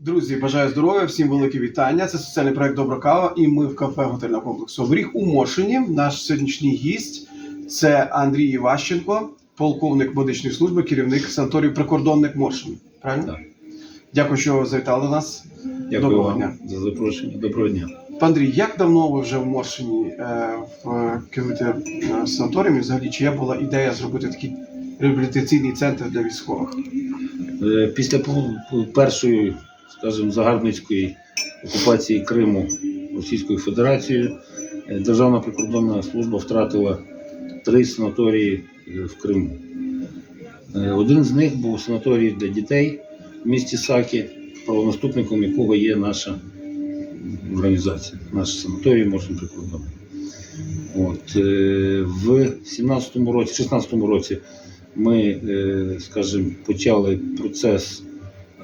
Друзі, бажаю здоров'я, всім велике вітання. Це соціальний проект Добра кава, і ми в кафе готельного комплексу Обріг у Мошині. Наш сьогоднішній гість це Андрій Іващенко, полковник медичної служби, керівник санаторію прикордонник Мошин. Правильно? Так. Дякую, що завітали до нас. Дякую Доброго вам дня. за запрошення. Доброго дня. Пан Андрій, як давно ви вже в Моршині е, в керуєте е, санаторієм? І взагалі, чия була ідея зробити такий реабілітаційний центр для військових? Е, Після першої, скажімо, загарбницької окупації Криму Російською Федерацією е, Державна прикордонна служба втратила три санаторії е, в Криму. Е, Один з них був санаторій для дітей в місті Сакі, правонаступником якого є наша організація, наш санаторій Моршин прикордонний. От, в 17-му році, 16-му році ми, скажімо, почали процес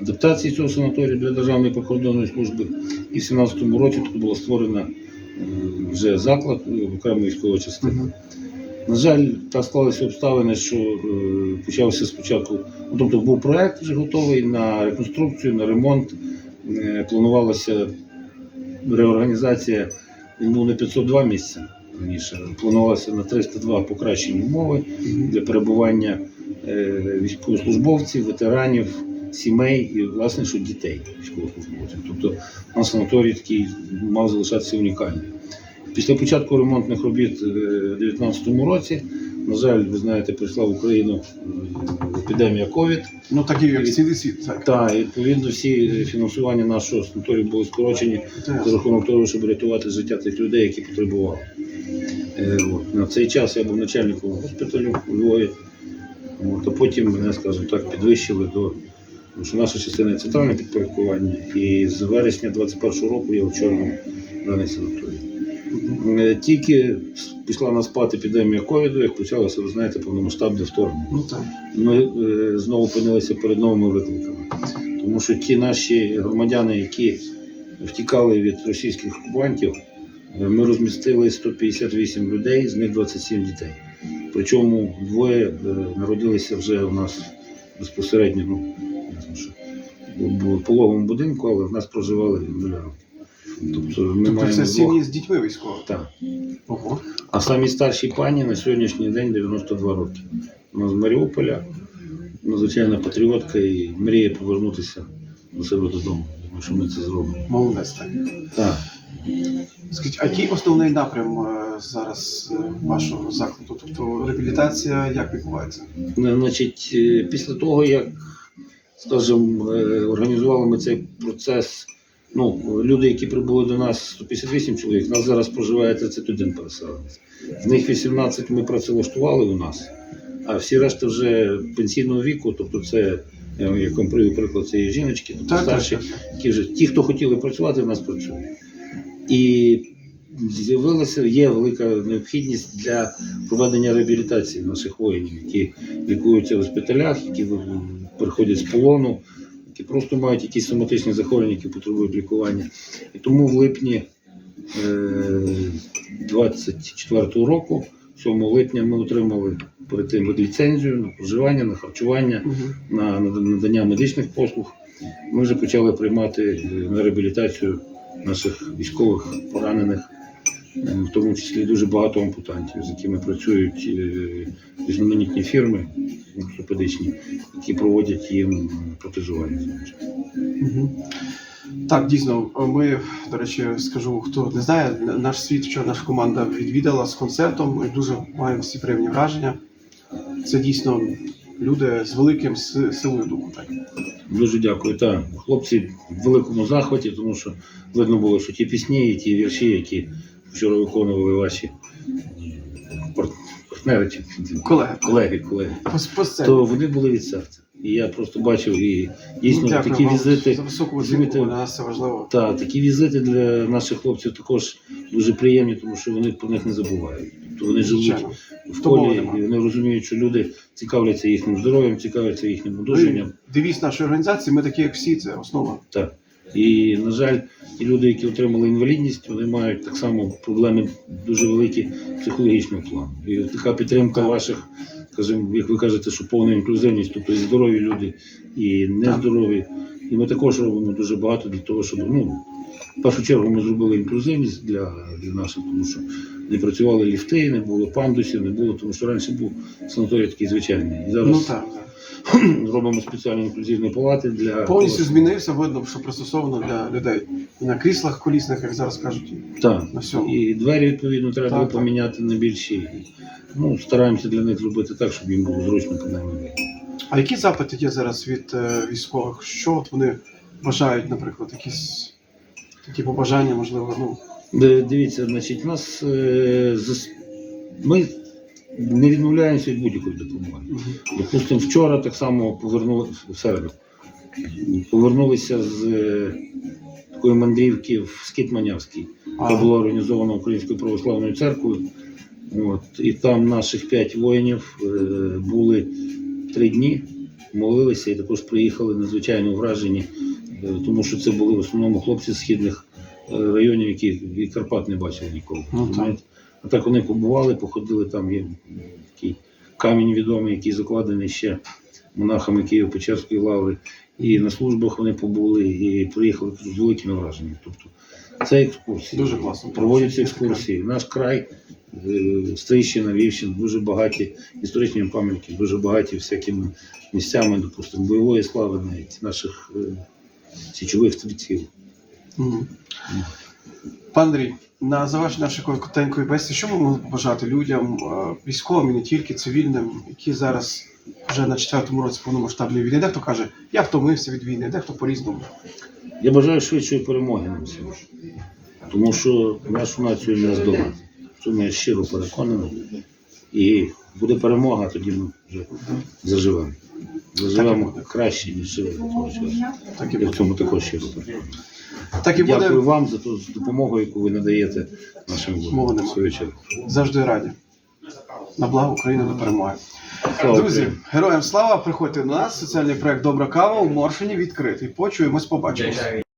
адаптації цього санаторію для Державної прикордонної служби. І в 17-му році тут була створена е, вже заклад е, окремої військової частини. На жаль, так склалися обставини, що е, почався спочатку, ну, тобто був проект вже готовий на реконструкцію, на ремонт. Планувалася реорганізація, він був на 502 місця раніше, планувалося на 302 покращені умови для перебування військовослужбовців, ветеранів, сімей і, власне, що дітей військовослужбовців. Тобто наш санаторій такий мав залишатися унікальним. Після початку ремонтних робіт е, у 2019 році, на жаль, ви знаєте, прийшла в Україну е, епідемія ковід. Ну такий як цілий світ. Так. Та і відповідно всі фінансування нашого санаторію були скорочені за рахунок того, щоб рятувати життя тих людей, які потребували. Е, от. На цей час я був начальником госпіталю у Львові, от, а потім мене, скажімо так, підвищили до. Тому що наша частина є центральне підпорядкування, і з вересня 2021 року я очолював даний санаторій. Е, Тільки пішла на спад епідемія ковіду, як почалося, ви знаєте, повномасштабне вторгнення Ну так. ми е, знову опинилися перед новими викликами. Тому що ті наші громадяни, які втікали від російських окупантів, е, ми розмістили 158 людей, з них 27 дітей. Причому двоє е, народилися вже у нас безпосередньо, ну, що в пологовому будинку, але в нас проживали нуля років. Тобто ми Тобто маємо це двох. сім'ї з дітьми військових. Так. Ого. А самій старшій пані на сьогоднішній день 92 роки. Вона з Маріуполя, надзвичайна патріотка і мріє повернутися до себе додому. Думаю, що ми це зробимо. Молодець так. Так. Скажіть, а який основний напрям е, зараз е, вашого закладу? Тобто реабілітація як відбувається? Значить, е, після того, як, скажімо, е, організували ми цей процес, ну, люди, які прибули до нас, 158 чоловік, нас зараз проживає 31 переселенець. З них 18 ми працевлаштували у нас, а всі решта вже пенсійного віку, тобто це, я вам- привів приклад, це є жіночки, тобто Так, старші, які вже ті, хто хотіли працювати, в нас працюють. І з'явилася є велика необхідність для проведення реабілітації наших воїнів, які лікуються в госпіталях, які приходять з полону, які просто мають якісь соматичні захворювання, які потребують лікування. І тому в липні е, 24 року, 7 липня, ми отримали перед тим ліцензію на проживання, на харчування, на надання медичних послуг. Ми вже почали приймати е, на реабілітацію наших військових поранених, е, в тому числі дуже багато ампутантів, з якими працюють е, різноманітні фірми ортопедичні, які проводять їм протезування. Так, дійсно, ми, до речі, скажу, хто не знає, наш світ, що наша команда відвідала з концертом, ми дуже маємо всі приємні враження. Це дійсно люди з великим силою духу. Так. Дуже дякую. Так, хлопці в великому захваті, тому що видно було, що ті пісні і ті вірші, які вчора виконували ваші партнери чи Колеги, колеги, колеги. то вони були від серця. І я просто бачив і дійсно Ну, дякую такі вам візити. за високу розумієте, для нас це важливо. Та такі візити для наших хлопців також дуже приємні, тому що вони про них не забувають. Тобто вони живуть Звичайно. в колі, і вони розуміють, що люди цікавляться їхнім здоров'ям, цікавляться їхнім одужанням. Девіз нашої організації, ми такі, як всі, це основа. Так. І, на жаль, ті люди, які отримали інвалідність, вони мають так само проблеми дуже великі психологічного плану. І така підтримка ваших, скажімо, як ви кажете, що повна інклюзивність, тобто і здорові люди, і нездорові, І ми також робимо дуже багато для того, щоб ну, в першу чергу ми зробили інклюзивність для, для наших, тому що не працювали ліфти, не було пандусів, не було, тому що раніше був санаторій такий звичайний. І зараз Ну так. робимо спеціальні інклюзивні палати для Повністю змінився, видно, що пристосовано для людей. І на кріслах колісних, як зараз кажуть. Так. На всьому. І двері, відповідно, треба Так, було так. поміняти на більші. Ну, стараємося для них зробити так, щоб їм було зручно принаймні. А які запити є зараз від е, військових? Що от вони бажають, наприклад, якісь такі побажання, можливо, ну. Дивіться, значить, нас е, зас- ми не відмовляємося від будь-якої допомоги. Допустимо, вчора так само повернулися в середу. Повернулися з е, такої мандрівки в Скит Манявський, яка була організована Українською православною церквою. От, і там наших п'ять воїнів е, були три дні, молилися і також приїхали надзвичайно вражені, е, тому що це були в основному хлопці з східних е, районів, які і Карпат не бачили ніколи. Ну, так. А так вони побували, походили там є такий камінь відомий, який закладений ще монахами Києво-Печерської лаври. І на службах вони побули і приїхали з великими враженнями. Тобто це екскурсії. Дуже класно. Проводяться екскурсії. Наш край, е, Стрийщина, Львівщина, дуже багаті історичні пам'ятки, дуже багаті всякими місцями, допустимо, бойової слави навіть наших е, січових стрільців. Мгм. Пан Андрій, на завершення нашої коротенької бесіди, що ми можемо побажати людям, е, військовим і не тільки цивільним, які зараз вже на четвертому році повномасштабної війни. Дехто каже, я втомився від війни, дехто по-різному. Я бажаю швидшої перемоги нам всім. Тому що нашу націю не здолати. В цьому я щиро переконаний. І буде перемога, тоді ми вже заживемо. Заживемо краще, ніж до того часу. Я в цьому також щиро переконаний. Так і буде Дякую вам за ту допомогу, яку ви надаєте нашим воїнам. завжди раді. На благо України до перемоги. Друзі, героям слава! Приходьте до нас. Соціальний проект Добра кава у Моршині відкритий. Почуємось, побачимось.